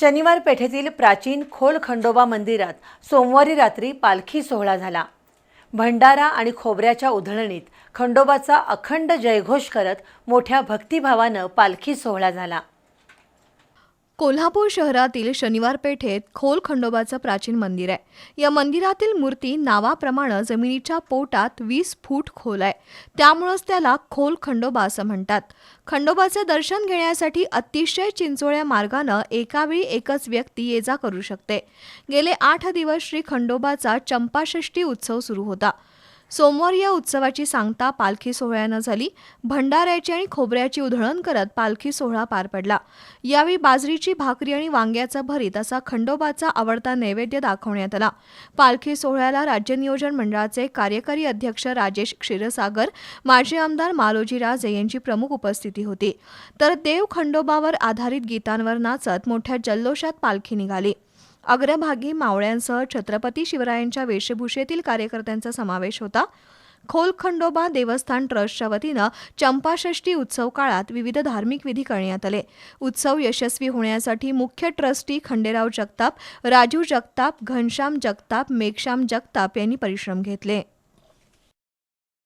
शनिवार पेठेतील प्राचीन खोल खंडोबा मंदिरात सोमवारी रात्री पालखी सोहळा झाला. भंडारा आणि खोबऱ्याच्या उधळणीत खंडोबाचा अखंड जयघोष करत मोठ्या भक्तिभावानं पालखी सोहळा झाला. कोल्हापूर शहरातील शनिवार पेठेत खोल खंडोबाचं प्राचीन मंदिर आहे. या मंदिरातील मूर्ती नावाप्रमाणे जमिनीच्या पोटात वीस फूट खोल आहे. त्यामुळंच त्याला खोल खंडोबा असं म्हणतात. खंडोबाचं दर्शन घेण्यासाठी अतिशय चिंचोळ्या मार्गानं एकावेळी एकच व्यक्ती ये जा करू शकते. गेले आठ दिवस श्री खंडोबाचा चंपाषष्ठी उत्सव सुरू होता. सोमवार या उत्सवाची सांगता पालखी सोहळ्यानं झाली. भंडाऱ्याची आणि खोबऱ्याची उधळण करत पालखी सोहळा पार पडला. यावेळी बाजरीची भाकरी आणि वांग्याचं भरीत असा खंडोबाचा आवडता नैवेद्य दाखवण्यात आला. पालखी सोहळ्याला राज्य नियोजन मंडळाचे कार्यकारी अध्यक्ष राजेश क्षीरसागर माजी आमदार मालोजी राजे यांची प्रमुख उपस्थिती होती. तर देव खंडोबावर आधारित गीतांवर नाचत मोठ्या जल्लोषात पालखी निघाली. अग्रभागी मावळ्यांसह छत्रपती शिवरायांच्या वेशभूषेतील कार्यकर्त्यांचा समावेश होता. खोल खंडोबा देवस्थान ट्रस्टच्या वतीनं चंपाषष्ठी उत्सव काळात विविध धार्मिक विधी करण्यात आले. उत्सव यशस्वी होण्यासाठी मुख्य ट्रस्टी खंडेराव जगताप राजू जगताप घनश्याम जगताप मेघश्याम जगताप यांनी परिश्रम घेतले.